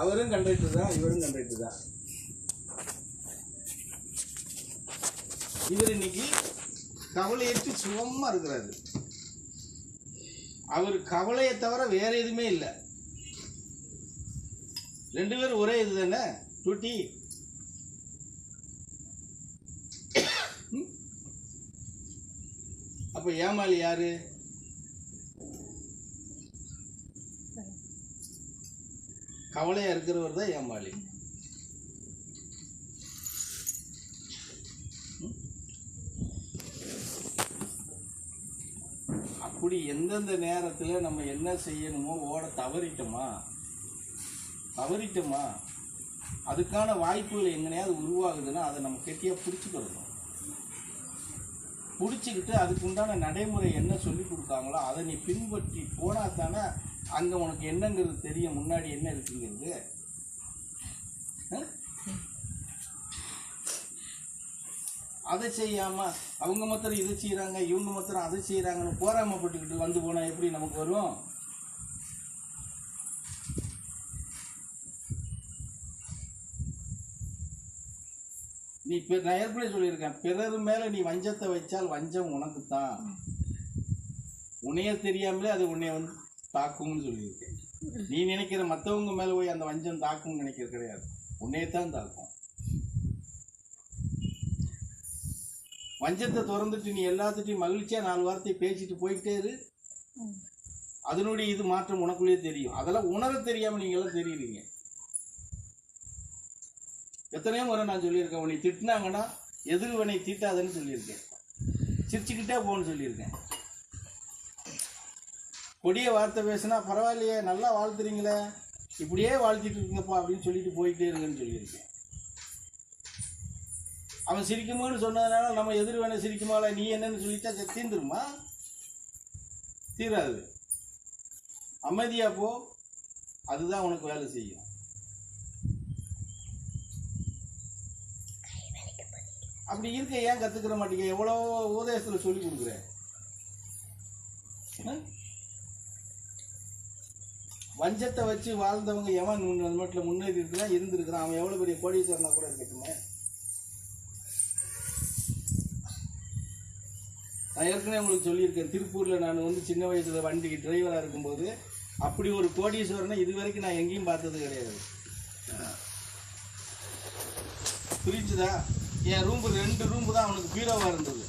அவரும் கண்டக்டர் தான் இவரும் கண்டக்டர் தான் இவர் இன்னைக்கு கவலையற்று சுகமா இருக்கிறாரு. அவர் கவலையை தவிர வேற எதுவுமே இல்லை. ரெண்டு பேரும் ஒரே இது தானே? டூட்டி. அப்ப ஏமாளி யாரு? கவலையாக இருக்கிறவர் தான் ஏமாளி அப்படி எந்தெந்த நேரத்தில் நம்ம என்ன செய்யணுமோ ஓட தவறிட்டோமா? தவறிட்டோமா? அதுக்கான வாய்ப்புகள் எங்கனையாவது உருவாகுதுன்னா அதை நம்ம கெட்டியாக பிடிச்சிக்கிறணும். பிடிச்சிக்கிட்டு அதுக்குண்டான நடைமுறை என்ன சொல்லி கொடுத்தாங்களோ அதை நீ பின்பற்றி போனால் தானே அங்கே உனக்கு என்னங்கிறது தெரியும் முன்னாடி என்ன இருக்குங்கிறது? அதை செய்யாம அவங்க மாத்திரம் இதை செய்கிறாங்க இவங்க மாத்திரம் அதை செய்றாங்கன்னு போராமப்பட்டுக்கிட்டு வந்து போனா எப்படி நமக்கு வரும்? நீ நான் ஏற்கனவே சொல்லியிருக்கேன் பிறர் மேல நீ வஞ்சத்தை வச்சால் வஞ்சம் உனக்கு தான் உன்னைய தெரியாமலே அது உன்னை வந்து தாக்கும்னு சொல்லியிருக்கேன். நீ நினைக்கிற மத்தவங்க மேல போய் அந்த வஞ்சம் தாக்கும்னு நினைக்கிறது கிடையாது. உன்னைய தான் தாக்கும். வஞ்சத்தை திறந்துட்டு நீ எல்லாத்துட்டையும் மகிழ்ச்சியா நாலு வார்த்தை பேசிட்டு போயிட்டே இரு. அதனுடைய இது மாற்றம் உனக்குள்ளேயே தெரியும். அதெல்லாம் உணர தெரியாம நீங்க எல்லாம் தெரியுறீங்க. எத்தனையோ முறை நான் சொல்லியிருக்கேன் உன்னை திட்டினாங்கன்னா எதிர்வனை தீட்டாதன்னு சொல்லியிருக்கேன். சிரிச்சுக்கிட்டே போன்னு சொல்லியிருக்கேன். கொடிய வார்த்தை பேசினா பரவாயில்லையே நல்லா வாழ்த்துறீங்களே. இப்படியே வாழ்த்திட்டு இருக்கப்பா அப்படின்னு சொல்லிட்டு போயிட்டே இருங்கன்னு சொல்லியிருக்கேன். அவன் சிரிக்குமோன்னு சொன்னதுனால நம்ம எதிர் வேணும் சிரிக்குமால நீ என்னன்னு சொல்லிட்டா தீர்ந்துருமா தீந்துருமா? தீராது. அமைதியா போ அதுதான் உனக்கு வேலை செய்யும். அப்படி இருக்க ஏன் கத்துக்கிற மாட்டேங்க? எவ்வளோ உபதேசத்தில் சொல்லி கொடுக்குறேன். வஞ்சத்தை வச்சு வாழ்ந்தவங்க எவன் முன்ன- முன்னேறி இருக்கிறான் இருந்திருக்கிறான். அவன் எவ்வளோ பெரிய கோடீஸ்வரனா கூட இருக்கட்டுமே. நான் ஏற்கனவே உங்களுக்கு சொல்லியிருக்கேன் திருப்பூரில் நான் வந்து சின்ன வயசில் வண்டிக்கு டிரைவராக இருக்கும்போது அப்படி ஒரு கோடீஸ்வரனை இது வரைக்கும் நான் எங்கேயும் பார்த்தது கிடையாது. புரிஞ்சுதா? என் ரூம்பு ரெண்டு ரூம் தான் அவனுக்கு பீரோவாக இருந்தது.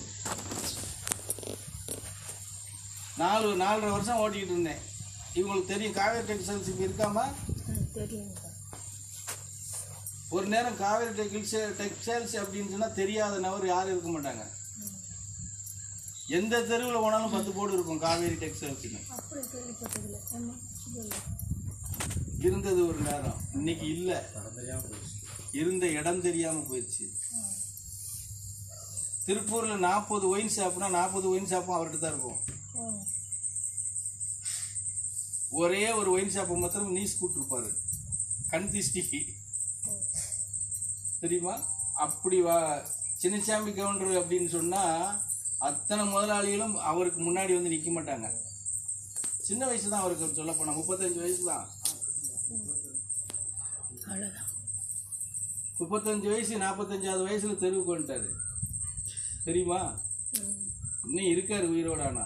நாலு நாலரை வருஷம் ஓட்டிக்கிட்டு இருந்தேன். இவங்களுக்கு தெரியும் காவேரி டெக்ஸ்டைல்ஸ் இங்கே இருக்காமா? ஒரு நேரம் காவேரி டெக்ஸ்டைல் டெக்ஸ்டைல்ஸ் அப்படின்னு சொன்னால் தெரியாத நபர் யாரும் இருக்க மாட்டாங்க. எந்த தெருவில் போனாலும் பத்து போர்டு இருக்கும் காவேரி டெக்ஸ்டைல்ஸ்னு இருந்தது ஒரு நேரம் இன்னைக்கு இல்லை. இருந்த இடம் தெரியாமல் போயிடுச்சு. திருப்பூரில் நாற்பது ஒயின் ஷாப்னா நாற்பது ஒயின் ஷாப்பும் அவர்கிட்ட தான் இருக்கும். ஒரே ஒரு ஒயின் ஷாப்பை மாத்திரம் நீஸ் கூட்டிருப்பாரு. கண் திஷ்டிக்கு தெரியுமா? அப்படி வா சின்னசாமி கவுண்டர் அப்படின்னு சொன்னா அத்தனை முதலாளிகளும் அவருக்கு முன்னாடி வந்து நிக்க மாட்டாங்க. சின்ன வயசு தான் அவருக்கு சொல்ல போனா முப்பத்தஞ்சு வயசு தான் முப்பத்தஞ்சு வயசு நாற்பத்தஞ்சாவது வயசுல தெருவுக்கு வந்துட்டாரு. தெரியுமா? இன்னும் இருக்காரு உயிரோட ஆனா.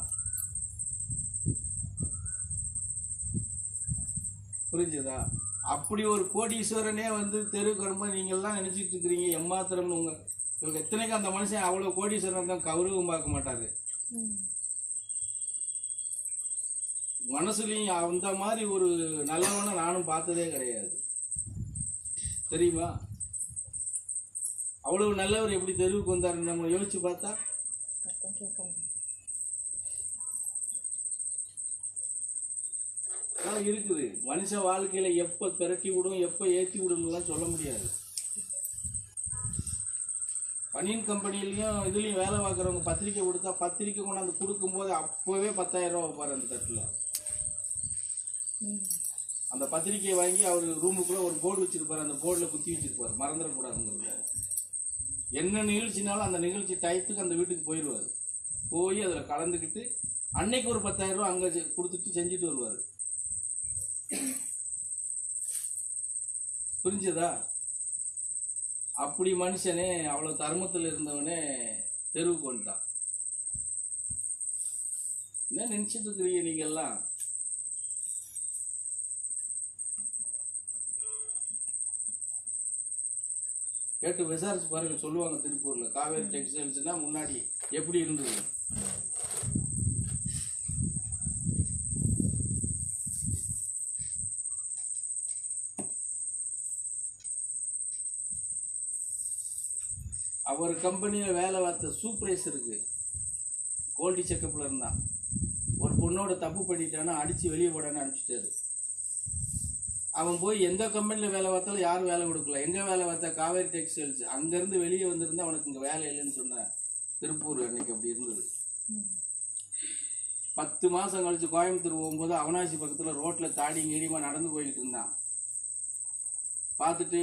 புரிஞ்சுதா? அப்படி ஒரு கோடீஸ்வரனே வந்து தெருவுக்கு வரும்போது நீங்க எல்லாம் நினைச்சிட்டு இருக்கிறீங்க எம்மாத்திரம்னு உங்க இவங்க எத்தனைக்கும் அந்த மனுஷன் அவ்வளவு கோடீஸ்வரன் தான் கௌரவம் பார்க்க மாட்டாரு. மனசுலயும் அந்த மாதிரி ஒரு நல்லவனை நானும் பார்த்ததே கிடையாது. தெரியுமா? அவ்வளவு நல்லவர் எப்படி தெருவுக்கு வந்தாருன்னு நம்ம யோசிச்சு பார்த்தா? அதெல்லாம் இருக்குது. மனுஷ வாழ்க்கையில எப்போ திரட்டி விடும் எப்போ ஏத்தி விடும்லாம் சொல்ல முடியாது. பனியன் கம்பெனிலையும் இதுலயும் வேலை பார்க்குறவங்க பத்திரிக்கை கொடுத்தா பத்திரிக்கை கொண்டாந்து கொடுக்கும்போது அப்போவே பத்தாயிரம் ரூபா வைப்பார் அந்த தட்டில். அந்த பத்திரிக்கையை வாங்கி அவர் ரூமுக்குள்ள ஒரு போர்டு வச்சிருப்பாரு அந்த போர்டில் குத்தி வச்சிருப்பாரு. மறந்துடக்கூடாதுங்கிறது. என்ன நிகழ்ச்சினாலும் அந்த நிகழ்ச்சி டயத்துக்கு அந்த வீட்டுக்கு போயிடுவார். போய் அதில் கலந்துக்கிட்டு அன்னைக்கு ஒரு பத்தாயிரம் ரூபா அங்கே கொடுத்துட்டு செஞ்சுட்டு வருவார். புரிஞ்சதா? அப்படி மனுஷனே அவ்வளோ தர்மத்தில் இருந்தவனே தெருவுக்கு வந்துட்டான். என்ன நினச்சிட்டு இருக்கிறீங்க நீங்க எல்லாம் கேட்டு விசாரிச்சு பாருங்க சொல்லுவாங்க திருப்பூர்ல. காவேரி டெக்ஸ்டைல்ஸ்னா முன்னாடி எப்படி இருந்தது? அவர் கம்பெனியில் வேலை பார்த்த சூப்பர்வைசருக்கு கோல்டி செக்கப்பில் இருந்தான். ஒரு பொண்ணோட தப்பு பண்ணிட்டானா அடித்து வெளியே போடான்னு அனுப்பிச்சிட்டாரு. அவன் போய் எந்த கம்பெனியில் வேலை பார்த்தாலும் யாரும் வேலை கொடுக்கல. எங்கே வேலை பார்த்தா காவேரி டெக்ஸ்டைல்ஸ். அங்கேருந்து வெளியே வந்திருந்தா அவனுக்கு இங்கே வேலை இல்லைன்னு சொன்ன திருப்பூர் அன்னைக்கு அப்படி இருந்தது. பத்து மாதம் கழித்து கோயம்புத்தூர் போகும்போது அவனாசி பக்கத்தில் ரோட்டில் தாடி கீடியமா நடந்து போய்கிட்டு இருந்தான். பார்த்துட்டு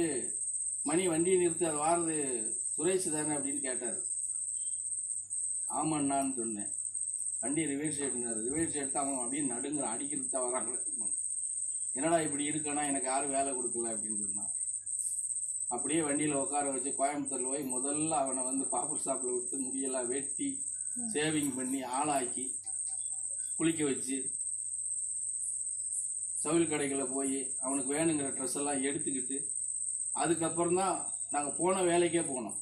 மணி வண்டியை நிறுத்தி அது வாரது சுரேஷ் தானே அப்படின்னு கேட்டார். ஆமாண்ணான்னு சொன்னேன். வண்டி ரிவர்ஸ் எடுனார் ரிவர்ஸ் எடுத்து அவன் அப்படியே நடுங்குறான் அடிக்கிறது தான் வராங்களே என்னடா இப்படி இருக்கனா எனக்கு யாரும் வேலை கொடுக்கல அப்படின்னு சொன்னான். அப்படியே வண்டியில் உட்கார வச்சு கோயம்புத்தூரில் போய் முதல்ல அவனை வந்து பாப்பர் ஷாப்பில் விட்டு முடியெல்லாம் வெட்டி சேவிங் பண்ணி ஆளாக்கி குளிக்க வச்சு சவுல் கடைகளில் போய் அவனுக்கு வேணுங்கிற ட்ரெஸ் எல்லாம் எடுத்துக்கிட்டு அதுக்கப்புறம் தான் நாங்கள் போன வேலைக்கே போனோம்.